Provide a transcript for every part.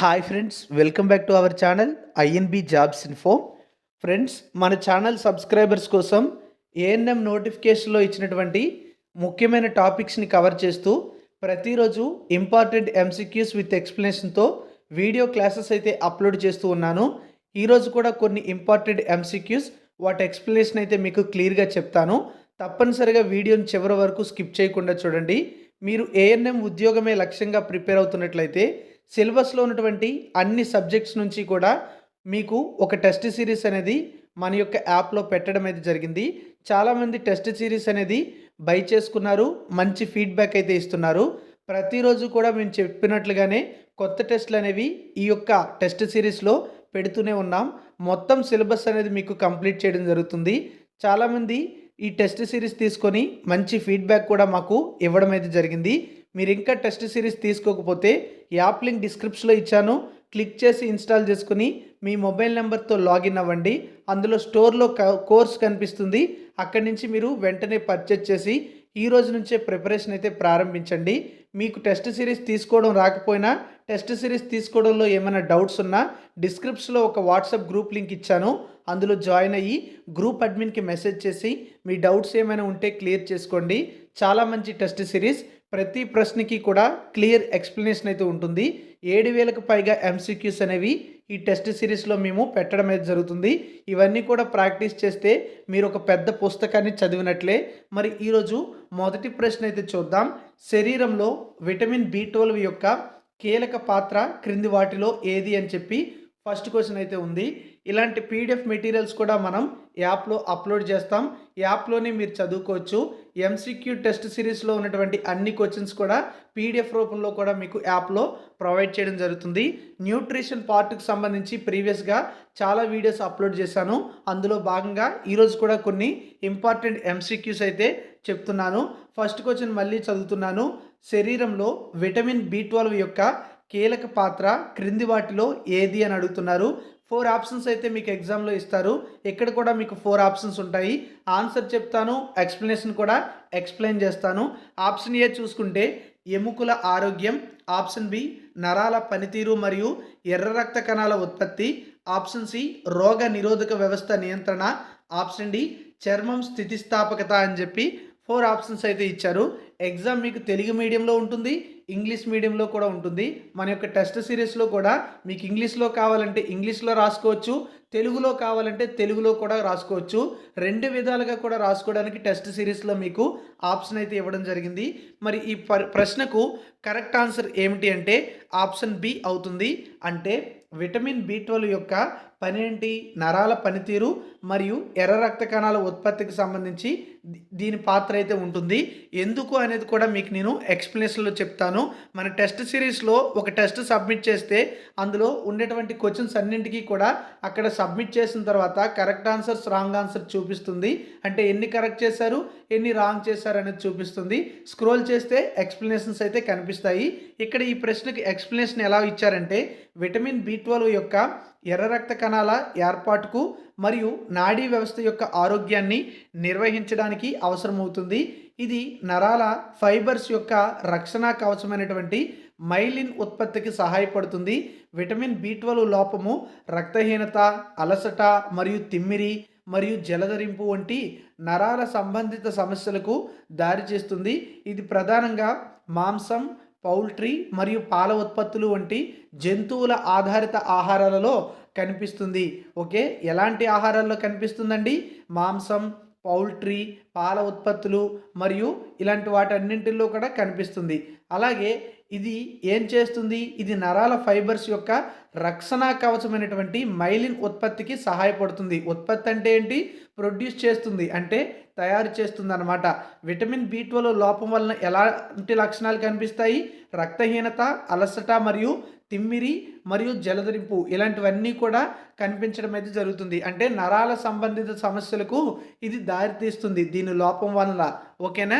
Hi friends welcome back to our channel INB jobs info friends మన channel subscribers కోసం ANM నోటిఫికేషన్లో ఇచ్చినటువంటి ముఖ్యమైన టాపిక్స్ని కవర్ చేస్తూ ప్రతిరోజు ఇంపార్టెంట్ ఎంసీక్యూస్ విత్ ఎక్స్ప్లెనేషన్తో వీడియో క్లాసెస్ అయితే అప్లోడ్ చేస్తూ ఉన్నాను. ఈరోజు కూడా కొన్ని ఇంపార్టెంట్ ఎంసీక్యూస్ వాటి ఎక్స్ప్లెనేషన్ అయితే మీకు క్లియర్గా చెప్తాను. తప్పనిసరిగా వీడియోని చివరి వరకు స్కిప్ చేయకుండా చూడండి. మీరు ఏఎన్ఎం ఉద్యోగమే లక్ష్యంగా ప్రిపేర్ అవుతున్నట్లయితే సిలబస్లో ఉన్నటువంటి అన్ని సబ్జెక్ట్స్ నుంచి కూడా మీకు ఒక టెస్ట్ సిరీస్ అనేది మన యొక్క యాప్లో పెట్టడం అయితే జరిగింది. చాలామంది టెస్ట్ సిరీస్ అనేది బై చేసుకున్నారు మంచి ఫీడ్బ్యాక్ అయితే ఇస్తున్నారు. ప్రతిరోజు కూడా మేము చెప్పినట్లుగానే కొత్త టెస్ట్లు అనేవి ఈ యొక్క టెస్ట్ సిరీస్లో పెడుతూనే ఉన్నాం. మొత్తం సిలబస్ అనేది మీకు కంప్లీట్ చేయడం జరుగుతుంది. చాలామంది ఈ టెస్ట్ సిరీస్ తీసుకొని మంచి ఫీడ్బ్యాక్ కూడా మాకు ఇవ్వడం అయితే జరిగింది. మీరు ఇంకా టెస్ట్ సిరీస్ తీసుకోకపోతే యాప్ లింక్ డిస్క్రిప్షన్లో ఇచ్చాను. క్లిక్ చేసి ఇన్స్టాల్ చేసుకుని మీ మొబైల్ నెంబర్తో లాగిన్ అవ్వండి. అందులో స్టోర్లో కోర్స్ కనిపిస్తుంది. అక్కడి నుంచి మీరు వెంటనే పర్చేజ్ చేసి ఈ రోజు నుంచే ప్రిపరేషన్ అయితే ప్రారంభించండి. మీకు టెస్ట్ సిరీస్ తీసుకోవడం రాకపోయినా టెస్ట్ సిరీస్ తీసుకోవడంలో ఏమైనా డౌట్స్ ఉన్నా డిస్క్రిప్షన్లో ఒక వాట్సాప్ గ్రూప్ లింక్ ఇచ్చాను. అందులో జాయిన్ అయ్యి గ్రూప్ అడ్మిన్కి మెసేజ్ చేసి మీ డౌట్స్ ఏమైనా ఉంటే క్లియర్ చేసుకోండి. చాలా మంచి టెస్ట్ సిరీస్. ప్రతి ప్రశ్నకి కూడా క్లియర్ ఎక్స్ప్లెనేషన్ అయితే ఉంటుంది. ఏడు వేలకు పైగా ఎంసీక్యూస్ అనేవి ఈ టెస్ట్ సిరీస్లో మేము పెట్టడం అయితే జరుగుతుంది. ఇవన్నీ కూడా ప్రాక్టీస్ చేస్తే మీరు ఒక పెద్ద పుస్తకాన్ని చదివినట్లే. మరి ఈరోజు మొదటి ప్రశ్న అయితే చూద్దాం. శరీరంలో విటమిన్ బి ట్వెల్వ్ యొక్క కీలక పాత్ర క్రింది వాటిలో ఏది అని చెప్పి ఫస్ట్ క్వశ్చన్ అయితే ఉంది. ఇలాంటి పీడిఎఫ్ మెటీరియల్స్ కూడా మనం యాప్లో అప్లోడ్ చేస్తాం. యాప్లోనే మీరు చదువుకోవచ్చు. ఎంసీక్యూ టెస్ట్ సిరీస్లో ఉన్నటువంటి అన్ని క్వశ్చన్స్ కూడా పీడిఎఫ్ రూపంలో కూడా మీకు యాప్లో ప్రొవైడ్ చేయడం జరుగుతుంది. న్యూట్రిషన్ పార్ట్కి సంబంధించి ప్రీవియస్గా చాలా వీడియోస్ అప్లోడ్ చేశాను. అందులో భాగంగా ఈరోజు కూడా కొన్ని ఇంపార్టెంట్ ఎంసీక్యూస్ అయితే చెప్తున్నాను. ఫస్ట్ క్వశ్చన్ మళ్ళీ చదువుతున్నాను. శరీరంలో విటమిన్ బి ట్వెల్వ్ యొక్క కీలక పాత్ర క్రింది వాటిలో ఏది అని అడుగుతున్నారు. ఫోర్ ఆప్షన్స్ అయితే మీకు ఎగ్జామ్లో ఇస్తారు. ఇక్కడ కూడా మీకు ఫోర్ ఆప్షన్స్ ఉంటాయి. ఆన్సర్ చెప్తాను ఎక్స్ప్లెనేషన్ కూడా ఎక్స్ప్లెయిన్ చేస్తాను. ఆప్షన్ ఏ చూసుకుంటే ఎముకల ఆరోగ్యం ఆప్షన్ బి నరాల పనితీరు మరియు ఎర్ర రక్త కణాల ఉత్పత్తి ఆప్షన్ సి రోగ నిరోధక వ్యవస్థ నియంత్రణ ఆప్షన్ డి చర్మం స్థితిస్థాపకత అని చెప్పి ఫోర్ ఆప్షన్స్ అయితే ఇచ్చారు. ఎగ్జామ్ మీకు తెలుగు మీడియంలో ఉంటుంది. ఇంగ్లీష్ మీడియంలో కూడా ఉంటుంది. మన యొక్క టెస్ట్ సిరీస్లో కూడా మీకు ఇంగ్లీష్లో కావాలంటే ఇంగ్లీష్లో రాసుకోవచ్చు తెలుగులో కావాలంటే తెలుగులో కూడా రాసుకోవచ్చు. రెండు విధాలుగా కూడా రాసుకోవడానికి టెస్ట్ సిరీస్లో మీకు ఆప్షన్ అయితే ఇవ్వడం జరిగింది. మరి ఈ ప్రశ్నకు కరెక్ట్ ఆన్సర్ ఏమిటి అంటే ఆప్షన్ బి అవుతుంది. అంటే విటమిన్ బి ట్వెల్వ్ యొక్క పని ఏంటి నరాల పనితీరు మరియు ఎర్ర రక్త కణాల ఉత్పత్తికి సంబంధించి దీని పాత్ర అయితే ఉంటుంది. ఎందుకు అనేది కూడా మీకు నేను ఎక్స్ప్లెనేషన్లో చెప్తాను. మన టెస్ట్ సిరీస్లో ఒక టెస్ట్ సబ్మిట్ చేస్తే అందులో ఉండేటువంటి క్వశ్చన్స్ అన్నింటికీ కూడా అక్కడ సబ్మిట్ చేసిన తర్వాత కరెక్ట్ ఆన్సర్స్ రాంగ్ ఆన్సర్ చూపిస్తుంది. అంటే ఎన్ని కరెక్ట్ చేశారు ఎన్ని రాంగ్ చేశారు అనేది చూపిస్తుంది. స్క్రోల్ చేస్తే ఎక్స్ప్లెనేషన్స్ అయితే కనిపిస్తాయి. ఇక్కడ ఈ ప్రశ్నకి ఎక్స్ప్లెనేషన్ ఎలా ఇచ్చారంటే విటమిన్ బి ట్వెల్వ్ యొక్క ఎర్ర రక్త కణాల ఏర్పాటుకు మరియు నాడీ వ్యవస్థ యొక్క ఆరోగ్యాన్ని నిర్వహించడానికి అవసరమవుతుంది. ఇది నరాల ఫైబర్స్ యొక్క రక్షణ కవచమైనటువంటి మైలిన్ ఉత్పత్తికి సహాయపడుతుంది. విటమిన్ బి ట్వెల్వ్ లోపము రక్తహీనత అలసట మరియు తిమ్మిరి మరియు జలధరింపు వంటి నరాల సంబంధిత సమస్యలకు దారిచేస్తుంది ఇది ప్రధానంగా మాంసం పౌల్ట్రీ మరియు పాల ఉత్పత్తులు వంటి జంతువుల ఆధారిత ఆహారాలలో కనిపిస్తుంది. ఓకే? ఎలాంటి ఆహారాల్లో కనిపిస్తుందండి? మాంసం పౌల్ట్రీ పాల ఉత్పత్తులు మరియు ఇలాంటి వాటన్నింటిలో కూడా కనిపిస్తుంది. అలాగే ఇది ఏం చేస్తుంది? ఇది నరాల ఫైబర్స్ యొక్క రక్షణ కవచమైనటువంటి మైలిన్ ఉత్పత్తికి సహాయపడుతుంది. ఉత్పత్తి అంటే ఏంటి? ప్రొడ్యూస్ చేస్తుంది. అంటే తయారు చేస్తుంది అనమాట విటమిన్ బి ట్వెల్వ్ లోపం వలన ఎలాంటి లక్షణాలు కనిపిస్తాయి? రక్తహీనత అలసట మరియు తిమ్మిరి మరియు జలదరింపు ఇలాంటివన్నీ కూడా కనిపించడం అయితే జరుగుతుంది. అంటే నరాల సంబంధిత సమస్యలకు ఇది దారితీస్తుంది. దీని లోపం వలన. ఓకేనా?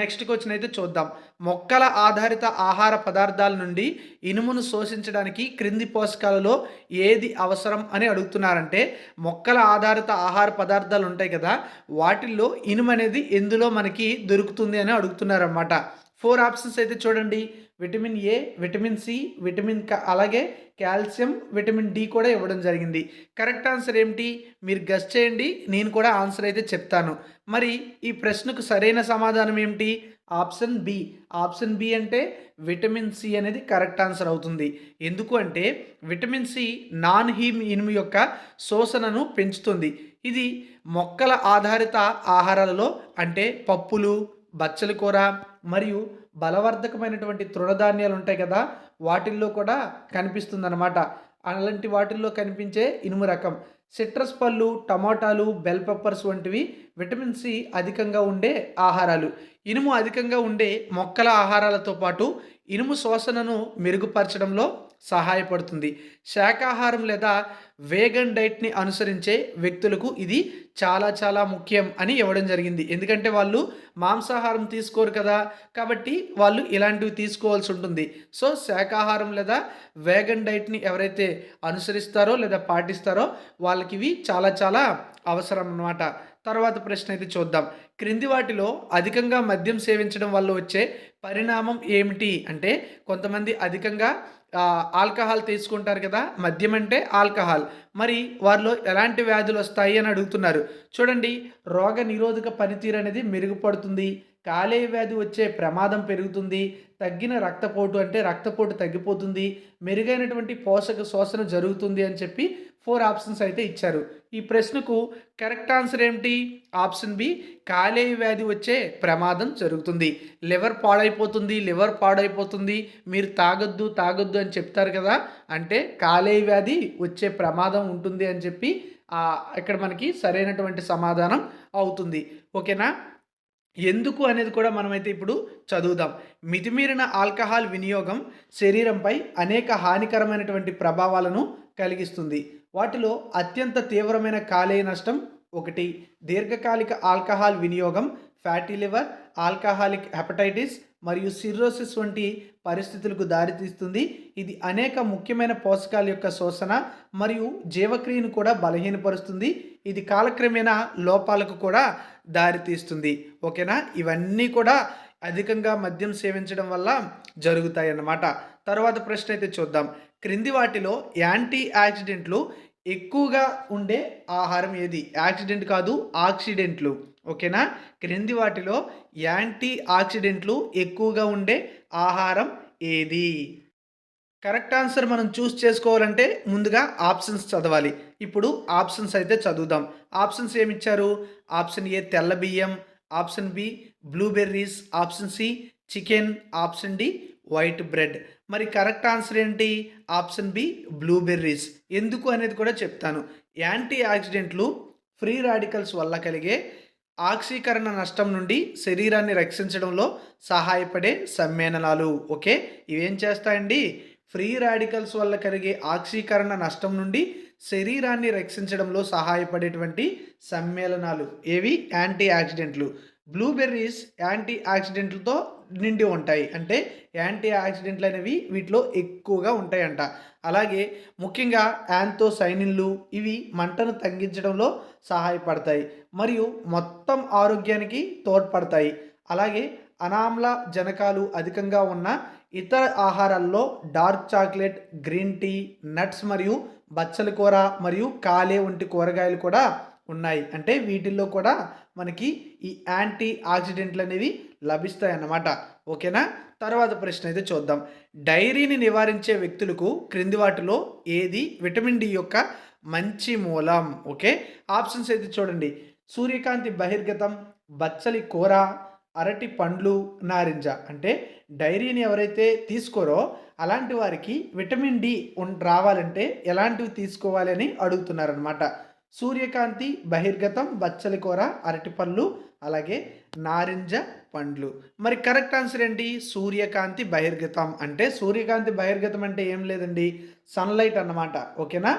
నెక్స్ట్ క్వశ్చన్ అయితే చూద్దాం. మొక్కల ఆధారిత ఆహార పదార్థాల నుండి ఇనుమును శోషించడానికి క్రింది పోషకాలలో ఏది అవసరం అని అడుగుతున్నారంటే మొక్కల ఆధారిత ఆహార పదార్థాలు ఉంటాయి కదా వాటిల్లో ఇనుము అనేది ఎందులో మనకి దొరుకుతుంది అని అడుగుతున్నారన్నమాట. ఫోర్ ఆప్షన్స్ అయితే చూడండి. Vitamin A vitamin C vitamin K అలాగే కాల్షియం విటమిన్ డి కూడా ఇవ్వడం జరిగింది. కరెక్ట్ ఆన్సర్ ఏమిటి? మీరు గెస్ చేయండి నేను కూడా ఆన్సర్ అయితే చెప్తాను. మరి ఈ ప్రశ్నకు సరైన సమాధానం ఏమిటి? Option B. ఆప్షన్ బి అంటే విటమిన్ సి అనేది కరెక్ట్ ఆన్సర్ అవుతుంది. ఎందుకు అంటే విటమిన్ సి నాన్ హీమ్ ఇనుము యొక్క శోషణను పెంచుతుంది. ఇది మొక్కల ఆధారిత ఆహారాలలో అంటే పప్పులు బచ్చల కూర మరియు బలవర్ధకమైనటువంటి తృణధాన్యాలు ఉంటాయి కదా వాటిల్లో కూడా కనిపిస్తుంది అనమాట అలాంటి వాటిల్లో కనిపించే ఇనుము రకం. సిట్రస్ పళ్ళు టమాటాలు బెల్ పెప్పర్స్ వంటివి విటమిన్ సి అధికంగా ఉండే ఆహారాలు. ఇనుము అధికంగా ఉండే మొక్కల ఆహారాలతో పాటు ఇనుము శోషణను మెరుగుపరచడంలో సహాయపడుతుంది. శాకాహారం లేదా వేగన్ డైట్ని అనుసరించే వ్యక్తులకు ఇది చాలా చాలా ముఖ్యం అని ఇవ్వడం జరిగింది. ఎందుకంటే వాళ్ళు మాంసాహారం తీసుకోరు కదా కాబట్టి వాళ్ళు ఇలాంటివి తీసుకోవాల్సి ఉంటుంది. సో శాకాహారం లేదా వేగన్ డైట్ని ఎవరైతే అనుసరిస్తారో లేదా పాటిస్తారో వాళ్ళకి ఇవి చాలా చాలా అవసరం అన్నమాట. తర్వాత ప్రశ్న అయితే చూద్దాం. క్రింది వాటిలో అధికంగా మద్యం సేవించడం వల్ల వచ్చే పరిణామం ఏమిటి అంటే కొంతమంది అధికంగా ఆల్కహాల్ తీసుకుంటారు కదా మద్యం అంటే ఆల్కహాల్. మరి వారిలో ఎలాంటి వ్యాధులు వస్తాయి అని అడుగుతున్నారు. చూడండి రోగ నిరోధక పనితీరు అనేది మెరుగుపడుతుంది. కాలేయ వ్యాధి వచ్చే ప్రమాదం పెరుగుతుంది. తగ్గిన రక్తపోటు అంటే రక్తపోటు తగ్గిపోతుంది. మెరుగైనటువంటి పోషక శోషణ జరుగుతుంది అని చెప్పి ఫోర్ ఆప్షన్స్ అయితే ఇచ్చారు. ఈ ప్రశ్నకు కరెక్ట్ ఆన్సర్ ఏమిటి? ఆప్షన్ బి కాలేయ వ్యాధి వచ్చే ప్రమాదం జరుగుతుంది. లివర్ పాడైపోతుంది లివర్ పాడైపోతుంది. మీరు తాగొద్దు తాగొద్దు అని చెప్తారు కదా? అంటే కాలేయ వ్యాధి వచ్చే ప్రమాదం ఉంటుంది అని చెప్పి ఇక్కడ మనకి సరైనటువంటి సమాధానం అవుతుంది. ఓకేనా? ఎందుకు అనేది కూడా మనమైతే ఇప్పుడు చదువుదాం. మితిమీరిన ఆల్కహాల్ వినియోగం శరీరంపై అనేక హానికరమైనటువంటి ప్రభావాలను కలిగిస్తుంది. వాటిలో అత్యంత తీవ్రమైన కాలేయ నష్టం ఒకటి దీర్ఘకాలిక ఆల్కహాల్ వినియోగం ఫ్యాటీ లివర్ ఆల్కహాలిక్ హెపటైటిస్ మరియు సిర్రోసిస్ వంటి పరిస్థితులకు దారితీస్తుంది. ఇది అనేక ముఖ్యమైన పోషకాల యొక్క శోషణ మరియు జీవక్రియను కూడా బలహీనపరుస్తుంది. ఇది కాలక్రమేణా లోపాలకు కూడా దారితీస్తుంది. ఓకేనా? ఇవన్నీ కూడా అధికంగా మద్యం సేవించడం వల్ల జరుగుతాయి అన్నమాట తర్వాత ప్రశ్న అయితే చూద్దాం. క్రింది వాటిలో యాంటీ యాక్సిడెంట్లు ఎక్కువగా ఉండే ఆహారం ఏది? యాక్సిడెంట్ కాదు ఆక్సిడెంట్లు. ఓకేనా? క్రింది వాటిలో యాంటీ ఆక్సిడెంట్లు ఎక్కువగా ఉండే ఆహారం ఏది? కరెక్ట్ ఆన్సర్ మనం చూస్ చేసుకోవాలంటే ముందుగా ఆప్షన్స్ చదవాలి. ఇప్పుడు ఆప్షన్స్ అయితే చదువుదాం. ఆప్షన్స్ ఏమిచ్చారు? ఆప్షన్ ఏ తెల్ల బియ్యం option B blueberries option C chicken option D white bread. మరి కరెక్ట్ ఆన్సర్ ఏంటి? Option B blueberries. ఎందుకు అనేది కూడా చెప్తాను. యాంటీ ఆక్సిడెంట్లు ఫ్రీ రాడికల్స్ వల్ల కలిగే ఆక్సీకరణ నష్టం నుండి శరీరాన్ని రక్షించడంలో సహాయపడే సమ్మేళనాలు. ఓకే? ఇవేం చేస్తాయండి? ఫ్రీ రాడికల్స్ వల్ల కలిగే ఆక్సీకరణ నష్టం నుండి శరీరాన్ని రక్షించడంలో సహాయపడేటువంటి సమ్మేళనాలు. ఏవి? యాంటీ ఆక్సిడెంట్లు. బ్లూబెర్రీస్ యాంటీ ఆక్సిడెంట్లతో నిండి ఉంటాయి. అంటే యాంటీ ఆక్సిడెంట్లు అనేవి వీటిలో ఎక్కువగా ఉంటాయంట. అలాగే ముఖ్యంగా యాంతోసైనిన్లు ఇవి మంటను తగ్గించడంలో సహాయపడతాయి. మరియు మొత్తం ఆరోగ్యానికి తోడ్పడతాయి. అలాగే అనామ్ల జనకాలు అధికంగా ఉన్న ఇతర ఆహారాల్లో dark chocolate green tea nuts మరియు బచ్చల కూర మరియు కాలే వంటి కూరగాయలు కూడా ఉన్నాయి. అంటే వీటిల్లో కూడా మనకి ఈ యాంటీ ఆక్సిడెంట్లు అనేవి లభిస్తాయి అన్నమాట ఓకేనా? తర్వాత ప్రశ్న అయితే చూద్దాం. డైరీని నివారించే వ్యక్తులకు క్రింది వాటిలో ఏది విటమిన్ డి యొక్క మంచి మూలం? ఓకే? ఆప్షన్స్ అయితే చూడండి. సూర్యకాంతి బహిర్గతం బచ్చలి కూర అరటి పండ్లు నారింజ. అంటే డైరీని ఎవరైతే తీసుకోరో అలాంటి వారికి విటమిన్ డి రావాలంటే ఎలాంటివి తీసుకోవాలి అని అడుగుతున్నారనమాట సూర్యకాంతి బహిర్గతం బచ్చలి కూర అరటి పళ్ళు అలాగే నారింజ పండ్లు. మరి కరెక్ట్ ఆన్సర్ ఏంటి? సూర్యకాంతి బహిర్గతం అంటే సూర్యకాంతి బహిర్గతం అంటే ఏం లేదండి? సన్లైట్ అన్నమాట. ఓకేనా?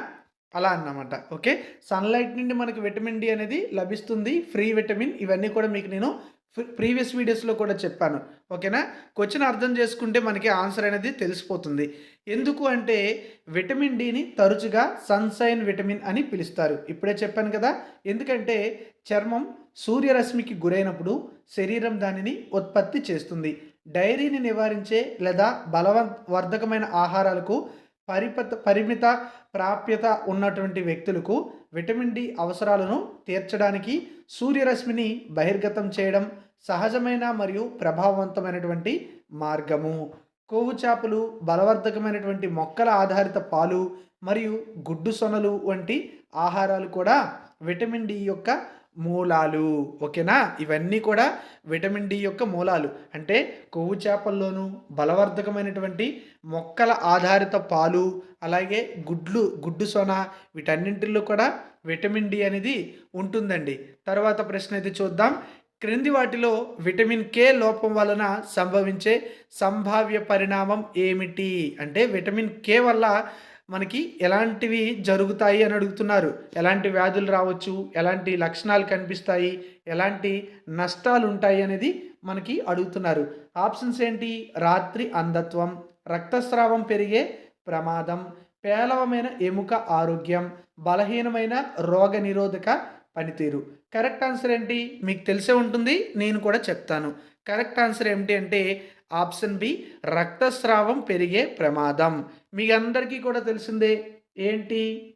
అలా అన్నమాట. ఓకే? సన్లైట్ నుండి మనకి విటమిన్ డి అనేది లభిస్తుంది. ఫ్రీ విటమిన్ ఇవన్నీ కూడా మీకు నేను ప్రీవియస్ వీడియోస్లో కూడా చెప్పాను. ఓకేనా? క్వశ్చన్ అర్థం చేసుకుంటే మనకి ఆన్సర్ అనేది తెలిసిపోతుంది. ఎందుకు అంటే విటమిన్ డిని తరచుగా సన్సైన్ విటమిన్ అని పిలుస్తారు. ఇప్పుడే చెప్పాను కదా. ఎందుకంటే చర్మం సూర్యరశ్మికి గురైనప్పుడు శరీరం దానిని ఉత్పత్తి చేస్తుంది. డైరీని నివారించే లేదా బలవర్ధకమైన ఆహారాలకు పరిపత పరిమిత ప్రాప్యత ఉన్నటువంటి వ్యక్తులకు విటమిన్ డి అవసరాలను తీర్చడానికి సూర్యరశ్మిని బహిర్గతం చేయడం సహజమైన మరియు ప్రభావవంతమైనటువంటి మార్గము. కొవ్వు చేపలు బలవర్ధకమైనటువంటి మొక్కల ఆధారిత పాలు మరియు గుడ్డు సొనలు వంటి ఆహారాలు కూడా విటమిన్ డి యొక్క మూలాలు. ఓకేనా? ఇవన్నీ కూడా విటమిన్ డి యొక్క మూలాలు. అంటే కొవ్వు చేపల్లోనూ బలవర్ధకమైనటువంటి మొక్కల ఆధారిత పాలు అలాగే గుడ్లు గుడ్డు సొన వీటన్నింటిలో కూడా విటమిన్ డి అనేది ఉంటుందండి. తర్వాత ప్రశ్న అయితే చూద్దాం. క్రింది వాటిలో విటమిన్ కే లోపం వలన సంభవించే సంభావ్య పరిణామం ఏమిటి? అంటే విటమిన్ కే వల్ల మనకి ఎలాంటివి జరుగుతాయి అని అడుగుతున్నారు. ఎలాంటి వ్యాధులు రావచ్చు? ఎలాంటి లక్షణాలు కనిపిస్తాయి? ఎలాంటి నష్టాలు ఉంటాయి అనేది మనకి అడుగుతున్నారు. ఆప్షన్స్ ఏంటి? రాత్రి అంధత్వం రక్తస్రావం పెరిగే ప్రమాదం పేలవమైన ఎముక ఆరోగ్యం బలహీనమైన రోగ నిరోధక పనితీరు. కరెక్ట్ ఆన్సర్ ఏంటి? మీకు తెలిసే ఉంటుంది నేను కూడా చెప్తాను. కరెక్ట్ ఆన్సర్ ఏమిటి అంటే ఆప్షన్ బి రక్తస్రావం పెరిగే ప్రమాదం. మీ అందరికీ కూడా తెలిసిందే ఏంటి?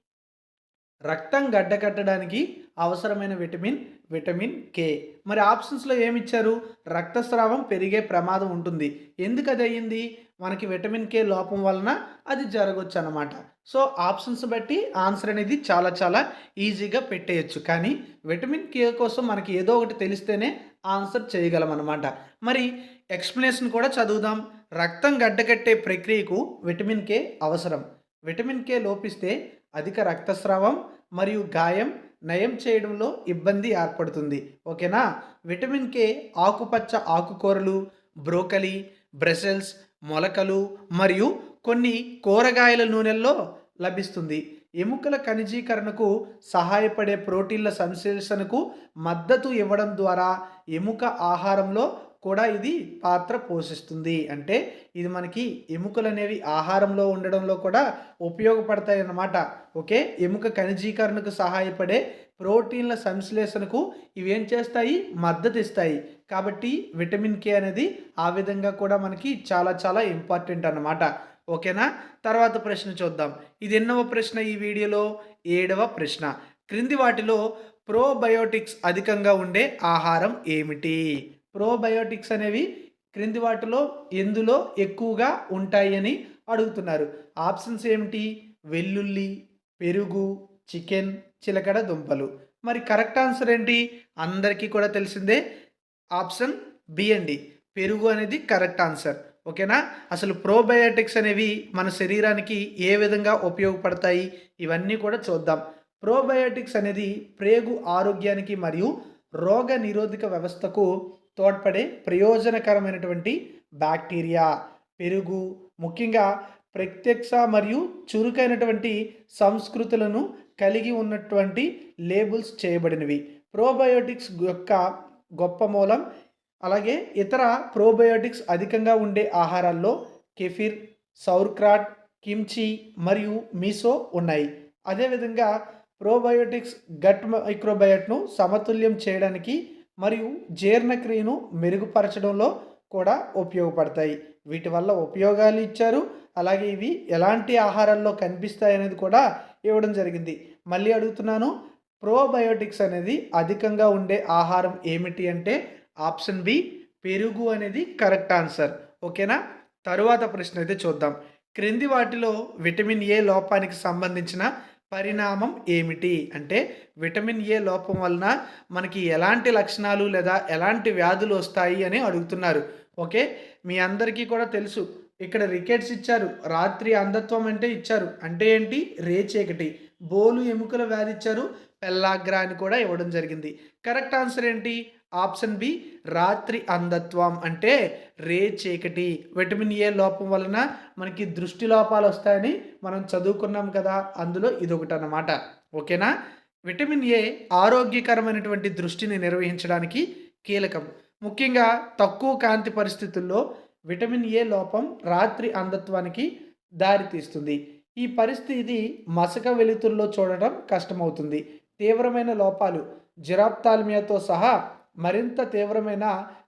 రక్తం గడ్డకట్టడానికి అవసరమైన విటమిన్ విటమిన్ కే. మరి ఆప్షన్స్లో ఏమిచ్చారు రక్తస్రావం పెరిగే ప్రమాదం ఉంటుంది. ఎందుకు అది అయ్యింది? మనకి విటమిన్ కే లోపం వలన అది జరగచ్చు అనమాట సో ఆప్షన్స్ బట్టి ఆన్సర్ అనేది చాలా చాలా ఈజీగా పెట్టేయచ్చు. కానీ విటమిన్ కే కోసం మనకి ఏదో ఒకటి తెలిస్తేనే ఆన్సర్ చేయగలం అనమాట మరి ఎక్స్ప్లెనేషన్ కూడా చదువుదాం. రక్తం గడ్డకట్టే ప్రక్రియకు విటమిన్ కే అవసరం. విటమిన్ కే లోపిస్తే అధిక రక్తస్రావం మరియు గాయం నయం చేయడంలో ఇబ్బంది ఏర్పడుతుంది. ఓకేనా? విటమిన్ కే ఆకుపచ్చ ఆకుకూరలు బ్రోకలి బ్రెసెల్స్ మొలకలు మరియు కొన్ని కూరగాయల నూనెల్లో లభిస్తుంది. ఎముకల ఖనిజీకరణకు సహాయపడే ప్రోటీన్ల సంశ్లేషణకు మద్దతు ఇవ్వడం ద్వారా ఎముక ఆహారంలో కూడా ఇది పాత్ర పోషిస్తుంది. అంటే ఇది మనకి ఎముకలు అనేవి ఆహారంలో ఉండడంలో కూడా ఉపయోగపడతాయి అన్నమాట ఓకే? ఎముక ఖనిజీకరణకు సహాయపడే ప్రోటీన్ల సంశ్లేషణకు ఇవేం చేస్తాయి? మద్దతు ఇస్తాయి. కాబట్టి విటమిన్ కే అనేది ఆ విధంగా కూడా మనకి చాలా చాలా ఇంపార్టెంట్ అన్నమాట. ఓకేనా? తర్వాత ప్రశ్న చూద్దాం. ఇది ఎన్నవ ప్రశ్న ఈ వీడియోలో? ఏడవ ప్రశ్న. క్రింది వాటిలో ప్రోబయోటిక్స్ అధికంగా ఉండే ఆహారం ఏమిటి? ప్రోబయోటిక్స్ అనేవి క్రింది వాటిలో ఎందులో ఎక్కువగా ఉంటాయని అడుగుతున్నారు. ఆప్షన్స్ ఏమిటి? వెల్లుల్లి పెరుగు చికెన్ చిలకడ దుంపలు. మరి కరెక్ట్ ఆన్సర్ ఏంటి? అందరికీ కూడా తెలిసిందే ఆప్షన్ బి అండి. పెరుగు అనేది కరెక్ట్ ఆన్సర్. ఓకేనా? అసలు ప్రోబయోటిక్స్ అనేవి మన శరీరానికి ఏ విధంగా ఉపయోగపడతాయి? ఇవన్నీ కూడా చూద్దాం. ప్రోబయోటిక్స్ అనేది ప్రేగు ఆరోగ్యానికి మరియు రోగ నిరోధక వ్యవస్థకు తోడ్పడే ప్రయోజనకరమైనటువంటి బ్యాక్టీరియా. పెరుగు ముఖ్యంగా ప్రత్యక్ష మరియు చురుకైనటువంటి సంస్కృతులను కలిగి ఉన్నటువంటి లేబుల్స్ చేయబడినవి. ప్రోబయోటిక్స్ యొక్క గొప్ప మూలం అలాగే ఇతర ప్రోబయోటిక్స్ అధికంగా ఉండే ఆహారాల్లో కెఫిర్ సౌర్క్రాట్ కిమ్చి మరియు మీసో ఉన్నాయి. అదేవిధంగా ప్రోబయోటిక్స్ గట్ మైక్రోబయోట్ను సమతుల్యం చేయడానికి మరియు జీర్ణక్రియను మెరుగుపరచడంలో కూడా ఉపయోగపడతాయి. వీటి వల్ల ఉపయోగాలు ఇచ్చారు. అలాగే ఇవి ఎలాంటి ఆహారాల్లో కనిపిస్తాయి అనేది కూడా ఇవ్వడం జరిగింది. మళ్ళీ అడుగుతున్నాను ప్రోబయోటిక్స్ అనేది అధికంగా ఉండే ఆహారం ఏమిటి అంటే ఆప్షన్ బి పెరుగు అనేది కరెక్ట్ ఆన్సర్. ఓకేనా? తరువాత ప్రశ్న అయితే చూద్దాం. క్రింది వాటిలో విటమిన్ ఏ లోపానికి సంబంధించిన పరిణామం ఏమిటి? అంటే విటమిన్ ఏ లోపం వలన మనకి ఎలాంటి లక్షణాలు లేదా ఎలాంటి వ్యాధులు వస్తాయి అని అడుగుతున్నారు. ఓకే? మీ అందరికీ కూడా తెలుసు. ఇక్కడ రికెట్స్ ఇచ్చారు. రాత్రి అంధత్వం అంటే ఇచ్చారు. అంటే ఏంటి? రేచేకటి బోలు ఎముకల వ్యాధి ఇచ్చారు. పెల్లాగ్రా అని కూడా ఇవ్వడం జరిగింది. కరెక్ట్ ఆన్సర్ ఏంటి? ఆప్షన్ బి రాత్రి అంధత్వం అంటే రే చీకటి. విటమిన్ ఏ లోపం వలన మనకి దృష్టి లోపాలు వస్తాయని మనం చదువుకున్నాం కదా అందులో ఇదొకటి అన్నమాట ఓకేనా? విటమిన్ ఏ ఆరోగ్యకరమైనటువంటి దృష్టిని నిర్వహించడానికి కీలకం. ముఖ్యంగా తక్కువ కాంతి పరిస్థితుల్లో విటమిన్ ఏ లోపం రాత్రి అంధత్వానికి దారితీస్తుంది. ఈ పరిస్థితి మసక వెలుతుల్లో చూడడం కష్టమవుతుంది. తీవ్రమైన లోపాలు జిరాప్తాల్మియాతో సహా మరింత తీవ్రమైన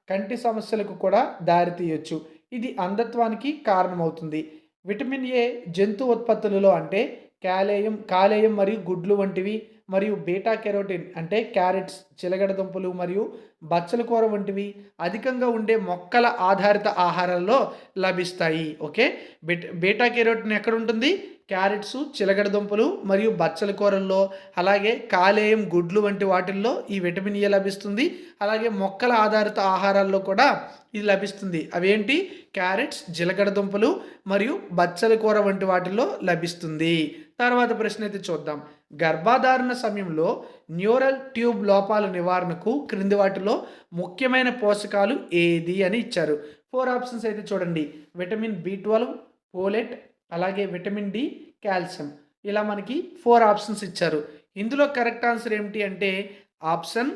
కంటి సమస్యలకు కూడా దారితీయొచ్చు. ఇది అంధత్వానికి కారణమవుతుంది. విటమిన్ ఏ జంతు ఉత్పత్తులలో అంటే కాలేయం కాలేయం మరియు గుడ్లు వంటివి మరియు బీటా కెరోటిన్ అంటే క్యారెట్స్ చిలగడ దుంపలు మరియు బచ్చల కూర వంటివి అధికంగా ఉండే మొక్కల ఆధారిత ఆహారాల్లో లభిస్తాయి. ఓకే? బీట బీటా కెరోటిన్ ఎక్కడ ఉంటుంది? క్యారెట్స్ చిలగడ దుంపలు మరియు బచ్చల కూరల్లో అలాగే కాలేయం గుడ్లు వంటి వాటిల్లో ఈ విటమిన్ ఏ లభిస్తుంది. అలాగే మొక్కల ఆధారిత ఆహారాల్లో కూడా ఇది లభిస్తుంది. అవేంటి? క్యారెట్స్ జీలకడ దుంపలు మరియు బచ్చల కూర వంటి వాటిల్లో లభిస్తుంది. తర్వాత ప్రశ్న అయితే చూద్దాం. గర్భాధారణ సమయంలో న్యూరల్ ట్యూబ్ లోపాల నివారణకు క్రింది వాటిలో ముఖ్యమైన పోషకాలు ఏది అని ఇచ్చారు? ఫోర్ ఆప్షన్స్ అయితే చూడండి. విటమిన్ బి ట్వెల్వ్ పోలెట్ అలాగే విటమిన్ డి కాల్షియం. ఇలా మనకి ఫోర్ ఆప్షన్స్ ఇచ్చారు. ఇందులో కరెక్ట్ ఆన్సర్ ఏమిటి అంటే ఆప్షన్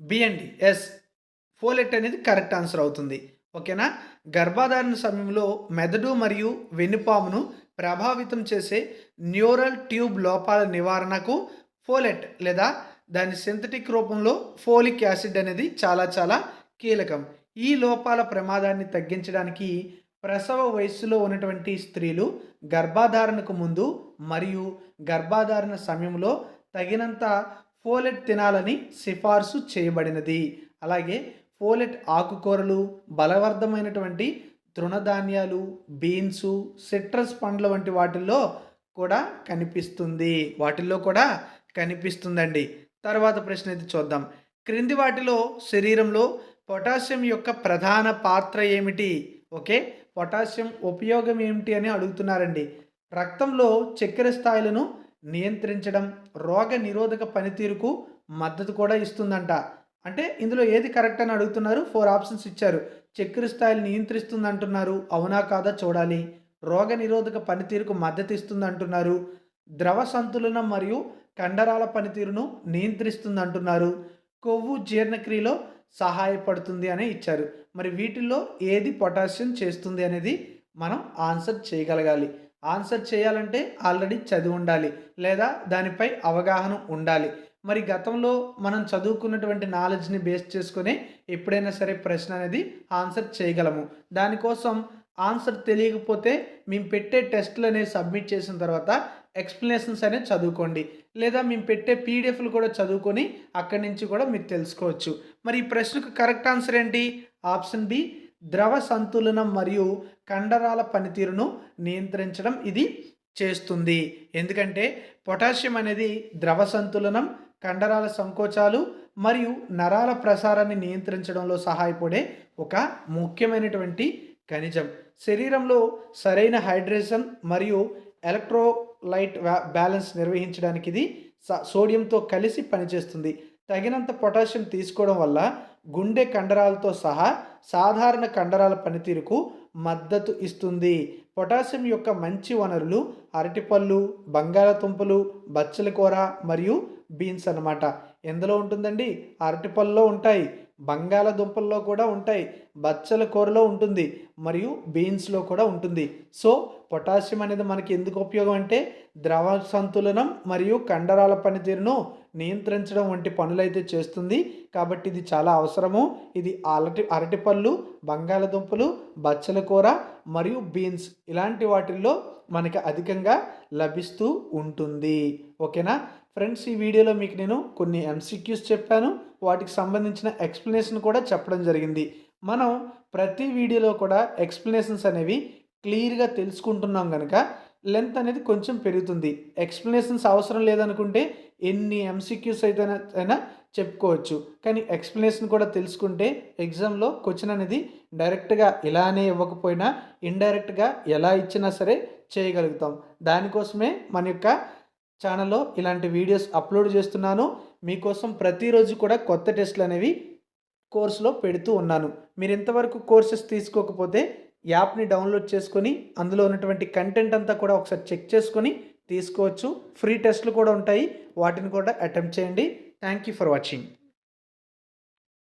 బి అండి ఎస్. ఫోలెట్ అనేది కరెక్ట్ ఆన్సర్ అవుతుంది. ఓకేనా? గర్భాధారణ సమయంలో మెదడు మరియు వెన్నుపామును ప్రభావితం చేసే న్యూరల్ ట్యూబ్ లోపాల నివారణకు ఫోలెట్ లేదా దాని సింథటిక్ రూపంలో ఫోలిక్ యాసిడ్ అనేది చాలా చాలా కీలకం. ఈ లోపాల ప్రమాదాన్ని తగ్గించడానికి ప్రసవ వయస్సులో ఉన్నటువంటి స్త్రీలు గర్భాధారణకు ముందు మరియు గర్భాధారణ సమయంలో తగినంత ఫోలెట్ తినాలని సిఫార్సు చేయబడినది. అలాగే ఫోలెట్ ఆకుకూరలు బలవర్ధమైనటువంటి తృణధాన్యాలు బీన్స్ సిట్రస్ పండ్ల వంటి వాటిల్లో కూడా కనిపిస్తుంది. వాటిల్లో కూడా కనిపిస్తుందండి. తర్వాత ప్రశ్న అయితే చూద్దాం. క్రింది వాటిలో శరీరంలో పొటాషియం యొక్క ప్రధాన పాత్ర ఏమిటి? ఓకే. పొటాషియం ఉపయోగం ఏమిటి అని అడుగుతున్నారండి. రక్తంలో చక్కెర స్థాయిలను నియంత్రించడం రోగ నిరోధక పనితీరుకు మద్దతు కూడా ఇస్తుందంట. అంటే ఇందులో ఏది కరెక్ట్ అని అడుగుతున్నారు? ఫోర్ ఆప్షన్స్ ఇచ్చారు. చక్కెర స్థాయిలు నియంత్రిస్తుంది అంటున్నారు అవునా కాదా చూడాలి. రోగ నిరోధక పనితీరుకు మద్దతు ఇస్తుంది అంటున్నారు ద్రవ సంతులనం మరియు కండరాల పనితీరును నియంత్రిస్తుంది అంటున్నారు కొవ్వు జీర్ణక్రియలో సహాయపడుతుంది అని ఇచ్చారు. మరి వీటిల్లో ఏది పొటాషియం చేస్తుంది అనేది మనం ఆన్సర్ చేయగలగాలి. ఆన్సర్ చేయాలంటే ఆల్రెడీ చదివి ఉండాలి లేదా దానిపై అవగాహన ఉండాలి. మరి గతంలో మనం చదువుకున్నటువంటి నాలెడ్జ్ని బేస్ చేసుకుని ఎప్పుడైనా సరే ప్రశ్న అనేది ఆన్సర్ చేయగలము. దానికోసం ఆన్సర్ తెలియకపోతే మేము పెట్టే టెస్ట్లు అనేవి సబ్మిట్ చేసిన తర్వాత ఎక్స్ప్లెనేషన్స్ అనేది చదువుకోండి. లేదా మేము పెట్టే పీడిఎఫ్లు కూడా చదువుకొని అక్కడి నుంచి కూడా మీరు తెలుసుకోవచ్చు. మరి ఈ ప్రశ్నకు కరెక్ట్ ఆన్సర్ ఏంటి? ఆప్షన్ బి ద్రవ సంతులనం మరియు కండరాల పనితీరును నియంత్రించడం ఇది చేస్తుంది. ఎందుకంటే పొటాషియం అనేది ద్రవ సంతులనం కండరాల సంకోచాలు మరియు నరాల ప్రసారాన్ని నియంత్రించడంలో సహాయపడే ఒక ముఖ్యమైనటువంటి ఖనిజం. శరీరంలో సరైన హైడ్రేషన్ మరియు ఎలక్ట్రో లైట్ బ్యాలెన్స్ నిర్వహించడానికి ఇది సోడియంతో కలిసి పనిచేస్తుంది. తగినంత పొటాషియం తీసుకోవడం వల్ల గుండె కండరాలతో సహా సాధారణ కండరాల పనితీరుకు మద్దతు ఇస్తుంది. పొటాషియం యొక్క మంచి వనరులు అరటిపళ్ళు బంగాళదుంపలు బచ్చల కూర మరియు బీన్స్ అన్నమాట. ఎందులో ఉంటుందండి? అరటిపళ్ళలో ఉంటాయి. బంగాళదుంపల్లో కూడా ఉంటాయి. బచ్చల కూరలో ఉంటుంది. మరియు బీన్స్లో కూడా ఉంటుంది. సో పొటాషియం అనేది మనకి ఎందుకు ఉపయోగం అంటే ద్రవ సంతులనం మరియు కండరాల పనితీరును నియంత్రించడం వంటి పనులైతే చేస్తుంది. కాబట్టి ఇది చాలా అవసరము. ఇది అరటి అరటిపళ్ళు బంగాళదుంపలు బచ్చల కూర మరియు బీన్స్ ఇలాంటి వాటిల్లో మనకి అధికంగా లభిస్తూ ఉంటుంది. ఓకేనా? ఫ్రెండ్స్ ఈ వీడియోలో మీకు నేను కొన్ని ఎంసీక్యూస్ చెప్పాను. వాటికి సంబంధించిన ఎక్స్ప్లెనేషన్ కూడా చెప్పడం జరిగింది. మనం ప్రతి వీడియోలో కూడా ఎక్స్ప్లెనేషన్స్ అనేవి క్లియర్గా తెలుసుకుంటున్నాం కనుక లెంత్ అనేది కొంచెం పెరుగుతుంది. ఎక్స్ప్లెనేషన్స్ అవసరం లేదనుకుంటే ఎన్ని ఎంసీక్యూస్ అయితే అయినా చెప్పుకోవచ్చు. కానీ ఎక్స్ప్లెనేషన్ కూడా తెలుసుకుంటే ఎగ్జామ్లో క్వశ్చన్ అనేది డైరెక్ట్గా ఇలానే ఇవ్వకపోయినా ఇండైరెక్ట్గా ఎలా ఇచ్చినా సరే చేయగలుగుతాం. దానికోసమే మన యొక్క ఛానల్లో ఇలాంటి వీడియోస్ అప్లోడ్ చేస్తున్నాను. మీకోసం ప్రతిరోజు కూడా కొత్త టెస్ట్లు అనేవి కోర్సులో పెడుతూ ఉన్నాను. మీరు ఇంతవరకు కోర్సెస్ తీసుకోకపోతే యాప్ని డౌన్లోడ్ చేసుకొని అందులో ఉన్నటువంటి కంటెంట్ అంతా కూడా ఒకసారి చెక్ చేసుకొని తీసుకోవచ్చు. ఫ్రీ టెస్ట్లు కూడా ఉంటాయి. వాటిని కూడా అటెంప్ట్ చేయండి. Thank you for watching.